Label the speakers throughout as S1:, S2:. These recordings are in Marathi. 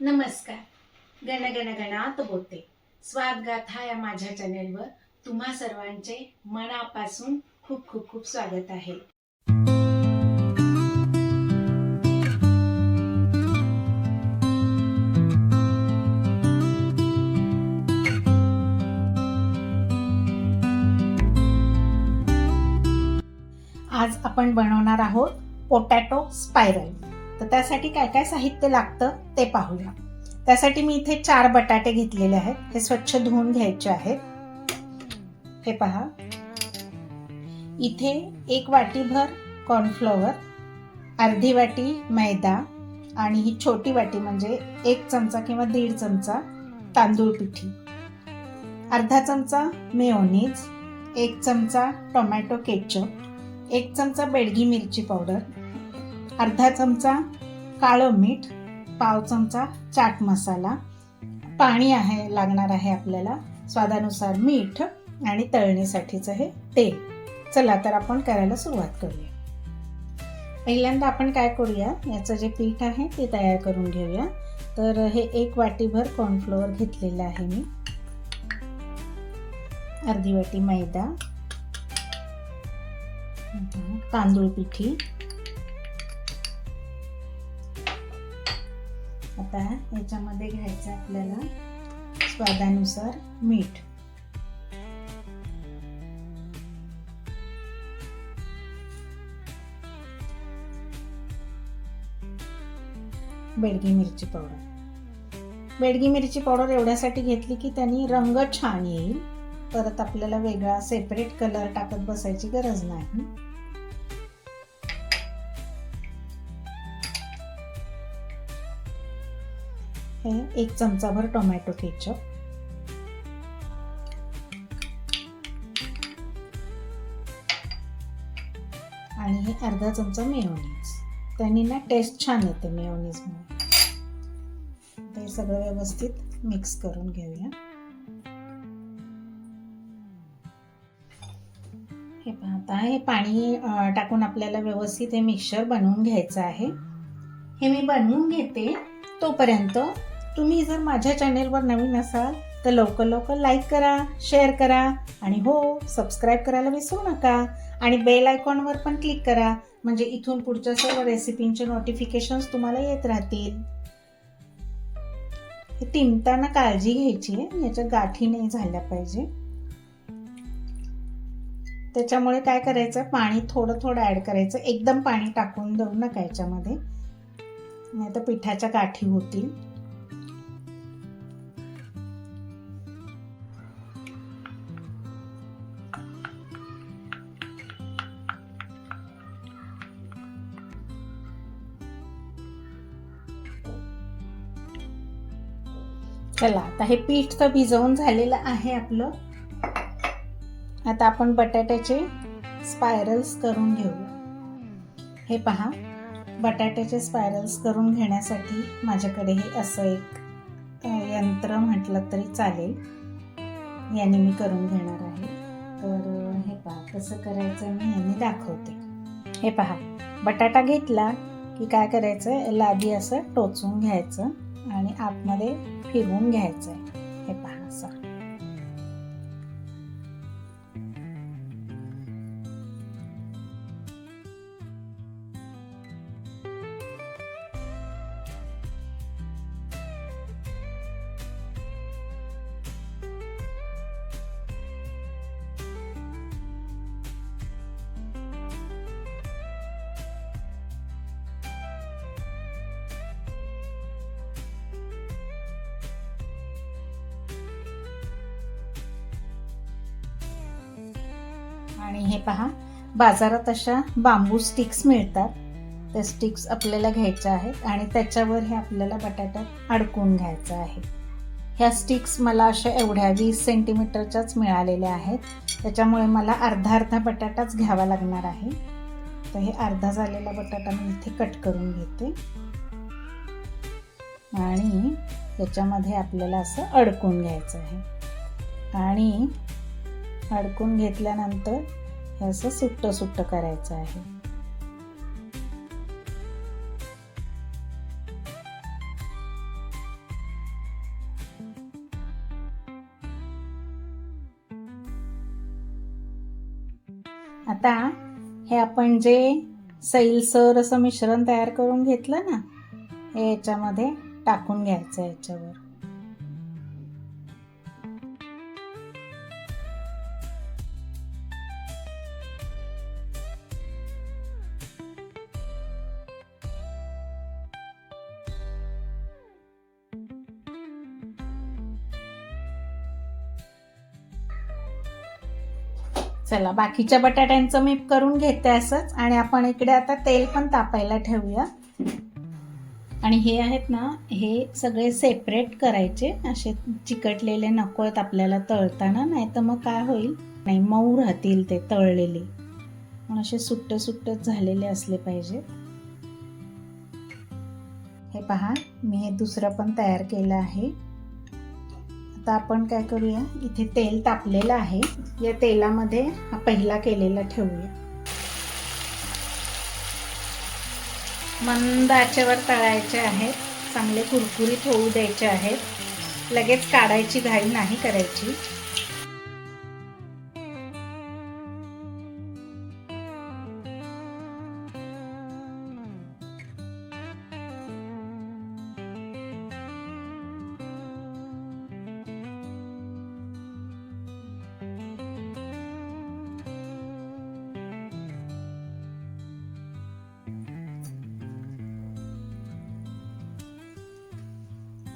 S1: नमस्कार. गण गण गणात बोलते स्वादगाथा या माझ्या चॅनेलवर तुम्हा सर्वांचे मनापासून खूप खूप खूप स्वागत आहे. आज आपण बनवणार आहोत पोटॅटो स्पायरल तर त्यासाठी काय काय साहित्य लागतं ते पाहूया. त्यासाठी मी इथे चार बटाटे घेतलेले आहेत. हे स्वच्छ धुवून घ्यायचे आहेत. हे पहा. इथे एक वाटीभर कॉर्नफ्लॉवर अर्धी वाटी मैदा आणि ही छोटी वाटी म्हणजे एक चमचा किंवा दीड चमचा तांदूळ पिठी. अर्धा चमचा मेयोनीज एक चमचा टोमॅटो केचप एक चमचा बेडगी मिरची पावडर अर्धा चमचा काळं मीठ पाव चमचा चाट मसाला. पाणी आहे लागणार आहे आपल्याला स्वादानुसार मीठ आणि तळणीसाठीचं हे तेल. चला तर आपण करायला सुरुवात करूया. पहिल्यांदा आपण काय करूया याचं जे पीठ आहे ते तयार करून घेऊया. तर हे एक वाटीभर कॉर्नफ्लोअर घेतलेलं आहे मी. अर्धी वाटी मैदा तांदूळ पिठी आता याच्यामध्ये घ्यायचं आपल्याला स्वादानुसार मीठ. बेडगी मिरची पावडर. बेडगी मिरची पावडर एवढ्यासाठी घेतली की त्यांनी रंग छान येईल. परत आपल्याला वेगळा सेपरेट कलर टाकत बसायची गरज नाही. हे एक चमचाभर टोमॅटो केचप. आणि हे अर्धा चमचा मेयोनीज. त्यांनी ना टेस्ट छान येते मेयोनीजमुळे ते सगळं व्यवस्थित मिक्स करून घेऊया. हे पाहता हे पाणी टाकून आपल्याला व्यवस्थित हे मिक्सर बनवून घ्यायचं आहे. हे मी बनवून घेते तोपर्यंत तुम्ही जर माझ्या चॅनेलवर नवीन असाल तर लवकर लवकर लाईक करा शेअर करा आणि हो सबस्क्राईब करायला विसरू नका. आणि बेल आयकॉनवर पण क्लिक करा म्हणजे इथून पुढच्या सर्व रेसिपींचे नोटिफिकेशन्स तुम्हाला येत राहतील. हे तिंबताना काळजी घ्यायची आहे याच्या गाठी नाही झाल्या पाहिजे. त्याच्यामुळे काय करायचं पाणी थोडं थोडं ॲड करायचं एकदम पाणी टाकून देऊ नका याच्यामध्ये. नाही तर पिठाच्या गाठी होतील. चला आता हे पीठ तर भिजवून झालेलं आहे आपलं. आता आपण बटाट्याचे स्पायरल्स करून घेऊया. हे पहा बटाट्याचे स्पायरल्स करून घेण्यासाठी माझ्याकडे हे असं एक यंत्र म्हटलं तरी चालेल. याने मी करून घेणार आहे. तर हे पहा कसं करायचं मी यांनी दाखवते. हे पहा बटाटा घेतला की काय करायचं? याला आधी असं टोचून घ्यायचं. आणि आतमध्ये फिरवून घ्यायचं आहे हे पहा असं. आणि हे पहा बाजारात अशा बांबू स्टिक्स मिळतात. त्या स्टिक्स आपल्याला घ्यायच्या आहेत आणि त्याच्यावर हे आपल्याला बटाट्यात अडकून घ्यायचं आहे. ह्या स्टिक्स मला अशा एवढ्या वीस सेंटीमीटरच्याच मिळालेल्या आहेत. त्याच्यामुळे मला अर्धा अर्धा बटाटाच घ्यावा लागणार आहे. तर हे अर्धा झालेला बटाटा मी इथे कट करून घेते. आणि त्याच्यामध्ये आपल्याला असं अडकून घ्यायचं आहे. आणि अडकून घेतल्यानंतर हे असं सुट्ट सुट्ट करायचं आहे. आता हे आपण जे सैलसर असं मिश्रण तयार करून घेतलं ना हे याच्यामध्ये टाकून घ्यायचं याच्यावर. चला बाकीच्या बटाट्यांचं मी करून घेते असंच. आणि आपण इकडे आता तेल पण तापायला ठेवूया. आणि हे आहेत ना हे सगळे सेपरेट करायचे. असे चिकटलेले नको आहेत आपल्याला तळताना नाही तर मग काय होईल? नाही मऊ राहतील ते तळलेले. म्हणून असे सुट्ट सुट्टच झालेले असले पाहिजे. हे पहा मी हे दुसरं पण तयार केलं आहे. आता आपण काय करूया? इथे तेल तापलेलं आहे. या तेलामध्ये हा पहिला केलेला ठेवूया. मंद आचेवर तळायचे आहेत. चांगले कुरकुरीत होऊ द्यायचे आहेत. लगेच काढायची घाई नाही करायची.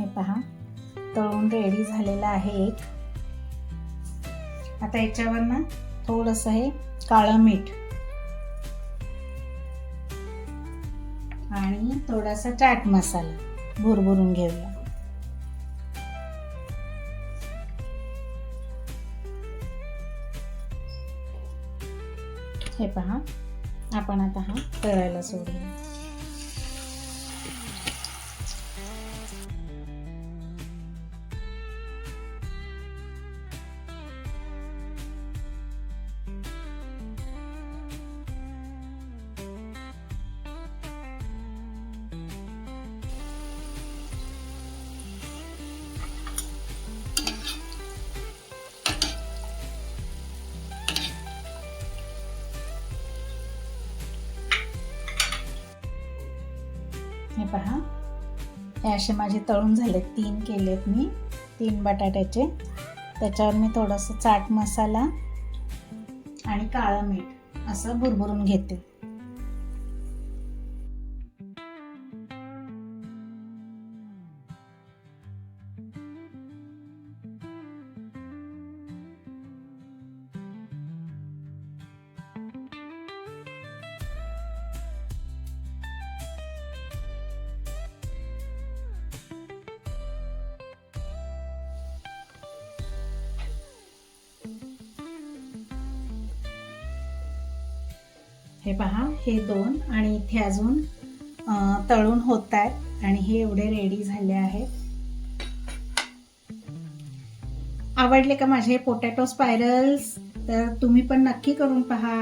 S1: हे पहा. तळून रेडी झालेलं आहे एक. आता याच्यावर ना थोडस हे काळं मीठ. आणि थोडासा चाट मसाला भुरभुरून घेऊया. हे पहा. आपण आता हा तळायला सोडूया. हे पहा. हे असे माझे तळून झालेत. तीन केलेत मी. तीन बटाट्याचे. त्याच्यावर मी थोडंसं चाट मसाला आणि काळं मीठ असं भुरभुरून घेते. हे पहा हे दोन आणि इथे अजून तळून होत आहेत आणि हे एवढे रेडी झाले आहेत. आवडले का माझे पोटॅटो स्पायरल्स तर तुम्ही पण नक्की करून पहा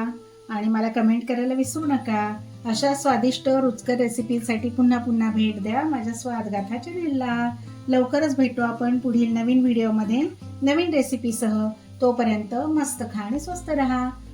S1: आणि मला कमेंट करायला विसरू नका. अशा स्वादिष्ट रुचकर रेसिपीसाठी पुन्हा पुन्हा भेट द्या माझ्या स्वादगाथा चॅनेलला लवकरच भेटू आपण पुढील नवीन व्हिडिओमध्ये नवीन रेसिपीसह तोपर्यंत मस्त खा आणि स्वस्त रहा.